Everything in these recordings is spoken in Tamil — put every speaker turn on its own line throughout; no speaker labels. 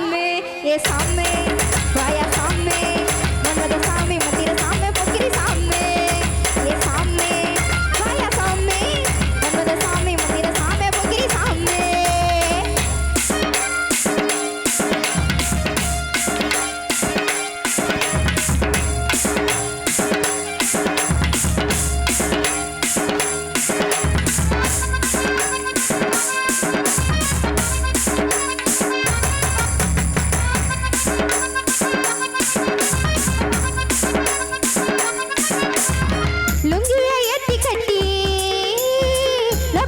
में
ये सामने।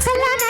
Salamat!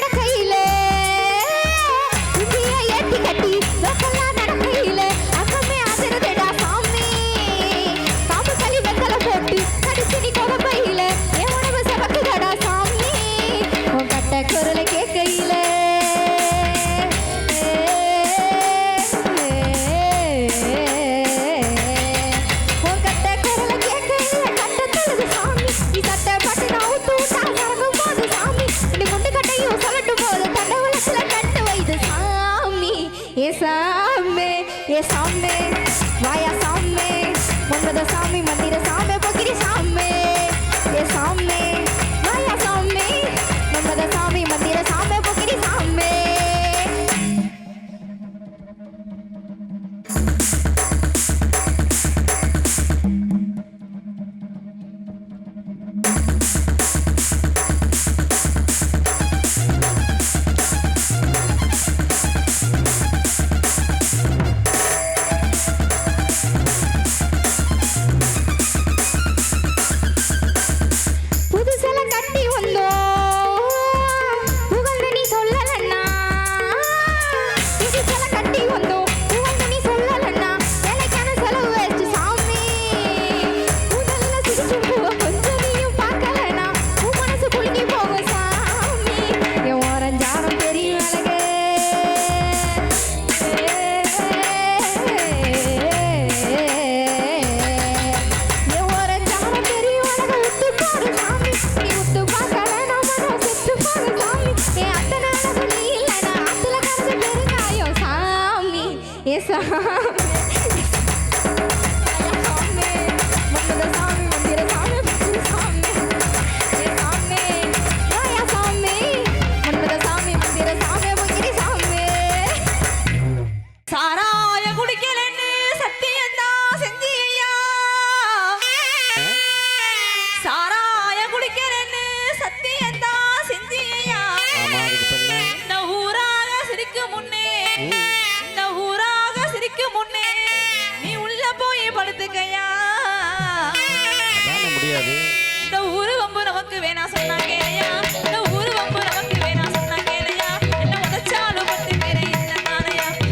இந்த ஊரு வம்பு நமக்கு வேணா சொன்னாங்கேயா இந்த ஊரு வம்பு நமக்கு வேணா சொன்னாங்கேயா என்ன உதச்சாலும்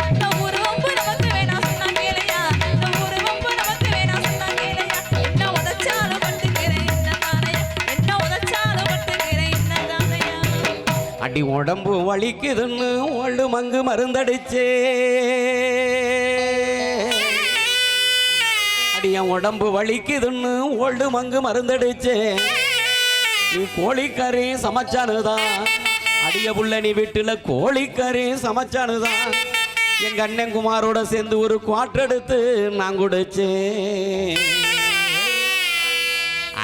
இந்த ஊரு வம்பு நமக்கு வேணா சொன்னாங்கேயா இந்த ஊரு வம்பு நமக்கு வேணா சொன்னாங்கேயா என்ன உதச்சாலும் பத்துக்கிறேன் இந்த நாளையா என்ன உதச்சாலும்
அடி உடம்பு வலிக்குதுன்னு ஒళ్ళు மங்கு மருந்தடிச்சே. என் உடம்பு வலிக்குதுன்னு ஓல்டு மங்கு மருந்தடிச்சே. நீ கோழிக்கறி சமைச்சானுதான் அடிய புள்ள நீ வீட்டுல கோழிக்கறி சமைச்சானுதான் எங்க அண்ணன் குமாரோட சேர்ந்து ஒரு குவாட்டர் எடுத்து நான் குடிச்சேன்.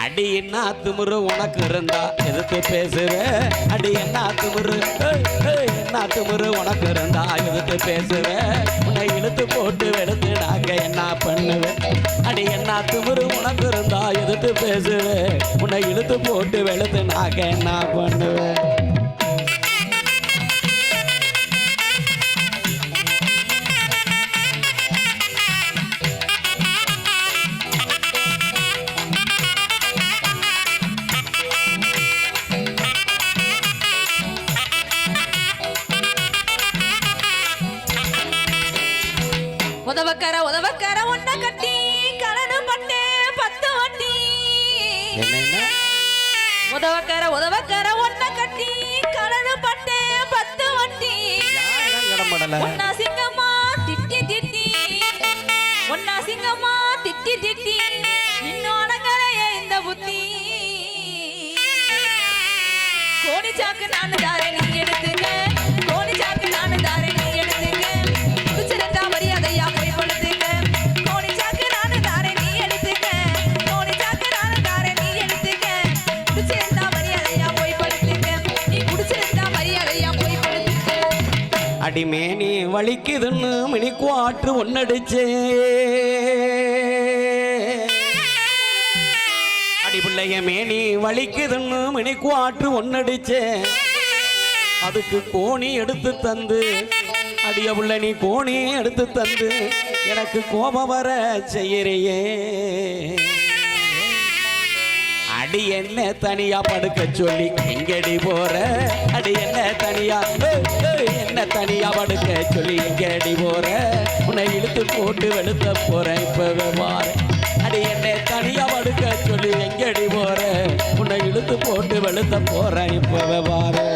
அடி என்ன திமுரு உனக்கு இருந்தா? எதுக்கு பேசுற? அடி என்ன திமுரு? என்ன திமுரு உனக்கு இருந்தா? எதுக்கு பேசுற? உன்னை இழுத்து போட்டு வெளுத்து நாங்க என்ன பண்ணுவேன் அடி என்ன திமுரு உனக்கு இருந்தா? எதுக்கு பேசுற? உன்னை இழுத்து போட்டு வெளுத்து நாங்க என்ன பண்ணுவேன் யாரும் கடம்படல
ஒன்னா சிங்கம்மா திட்டி திட்டி. ஒன்னா சிங்கமா திட்டி திட்டி. இன்னோட அடங்கலையே இந்த புத்தி. கோடி சாக்கு நான் தாரணி
அடிமேனி வலிக்குதுன்னு மினி ஆற்று ஒன்னடிச்சே. அடி பிள்ளைய மேனி வலிக்குதுன்னு மினி ஆற்று ஒன்னடிச்சே. அதுக்கு கோணி எடுத்து தந்து அடிய புள்ள நீ கோணி எடுத்து தந்து எனக்கு கோபம் வர செய்யறியே. அடி என்ன தனியா படுக்க சொல்லி எங்கடி போற? அடி என்ன தனியா? என்ன தனியா படுக்க சொல்லி எங்கடி போற உன்னை இழுத்து போட்டு வெளுத்த போறேன். இப்பவே மாறு அடி என்ன தனியா படுக்க சொல்லி எங்கடி போற உன்னை இழுத்து போட்டு வெளுத்த போறேன். இப்பவே மாறு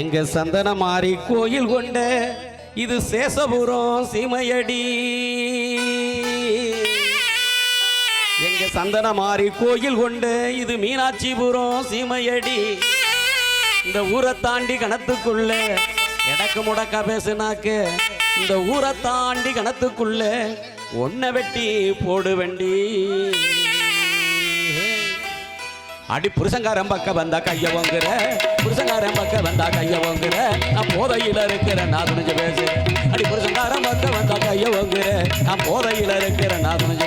எங்க சந்தன மாறி கோயில் கொண்ட இது சேசபுரம் சீமையடி. இங்க சந்தன மாறி கோயில் கொண்டு இது மீனாட்சிபுரம் சீமையடி. இந்த ஊரை தாண்டி கணத்துக்குள்ள எடக்கு முடக்கா பேசுனாக்கு. இந்த ஊரை தாண்டி கணத்துக்குள்ள ஒன்ன வெட்டி போடு வண்டி அடி புருஷங்காரன் பக்கம் வந்தா கைய வாங்குற புருஷங்காரன் பக்கம் வந்தா கைய வாங்குற நான் போதையில இருக்கிறேன் நான் துணிஞ்சு பேசு அடி புருஷங்காரன் பக்கம் வந்தா கைய வாங்குற நான் போதையில இருக்கிறேன் நான் துணிஞ்சு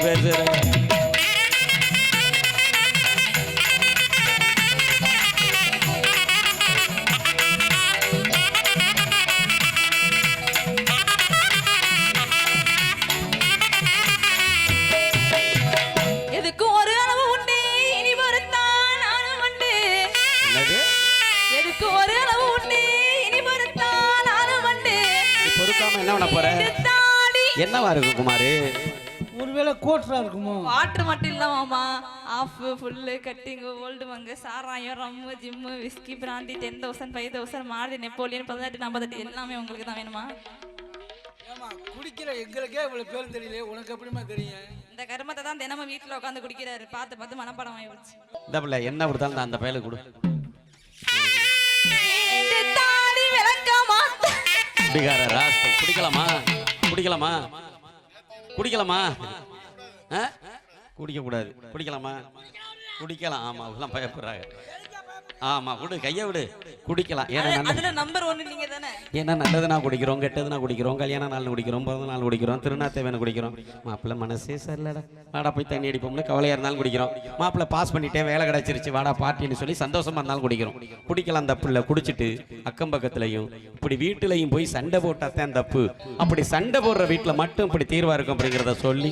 என்னவா இருக்கு குமாரு?
ஒருவேளை கோட்டரா இருக்குமோ?
வாட்டர் மட்டும் இல்ல மாமா. Of full cutting Old Monk சாராயம் rum gym whisky brandy ten thousand five thousand மாறுதி Napoleon பதினெட்டு நாற்பத்தெட்டு எல்லாமே உங்களுக்கு தான் வேணுமா?
ஏமா குடிக்கிற எங்களுக்கே இவ்வளவு பேர் தெரியல உனக்கு எப்படிமா தெரியும்?
இந்த கருமத்தை தான் தினமும் வீட்டில் உட்காந்து குடிக்கிறாரு. பார்த்து பார்த்து மனப்படம் ஆயிடுச்சு.
இந்த பிள்ளை என்ன கொடுத்தாலும் நான் அந்த பயலுக்கு கொடு.
தாடி விளக்க மாட்டேன்.
குடிகார ராஸ்கல் குடிக்கலாமா? குடிக்கலாமா? குடிக்கலாமா? குடிக்கக்கூடாது. குடிக்கலாமா? குடிக்கலாம். ஆமா அவங்களாம் பயப்படுறாங்க. ஆமா விடு கையை விடு. குடிக்கலாம். ஏன்னா
அதுல நம்பர் ஒன்னு நீங்க தானே
ஏன்னா நல்லதுனா குடிக்கிறோம் கெட்டதுனா குடிக்கிறோம் கல்யாண நாள் குடிக்கிறோம் பிறந்த நாள் குடிக்கிறோம் திருநாத்தேவனை குடிக்கிறோம். மாப்பிள்ளை மனசே சரியில்லடா. வாடா போய் தண்ணி அடிப்போம்னு கவலையாக இருந்தாலும் குடிக்கிறோம். மாப்பிள்ளை பாஸ் பண்ணிட்டேன் வேலை கிடச்சிருச்சு வாடா பார்ட்டின்னு சொல்லி சந்தோஷமா இருந்தாலும் குடிக்கிறோம். குடிக்கலாம் தப்பு இல்லை குடிச்சிட்டு அக்கம் பக்கத்துலையும் இப்படி வீட்டுலையும் போய் சண்டை போட்டாதான் தப்பு அப்படி சண்டை போடுற வீட்டில் மட்டும் இப்படி தீர்வா இருக்கும் அப்படிங்கிறத சொல்லி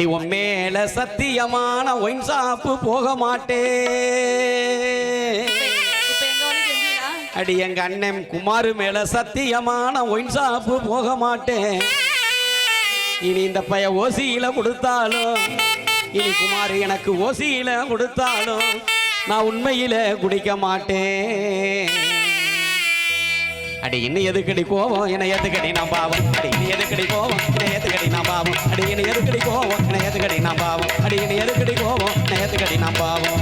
அடி
உன் மேல சத்தியமான ஒயின் சாப்பு போக மாட்டேன் அடி எங்க அண்ணன் குமாரு மேல சத்தியமான ஒயின் சாப்பு போக மாட்டேன் இனி இந்த பைய ஓசியில கொடுத்தாலும் இனி குமார் எனக்கு ஓசியில கொடுத்தாலும் நான் உண்மையில குடிக்க மாட்டேன் அடி இன்னும் எதுக்கடி போவோம் என்ன எதுக்கடி நான் பாவம்? அடி இன்னும் எதுக்கடி போவோம் என்ன எதுக்கடி நான் பாவம்? அடி இன்னும் எதுக்கடி போவோம் என்ன எதுக்கடி நான் பாவம்? அடி இன்னும் எதுக்கடி போவோம் என்ன எதுக்கடி நான் பாவம்?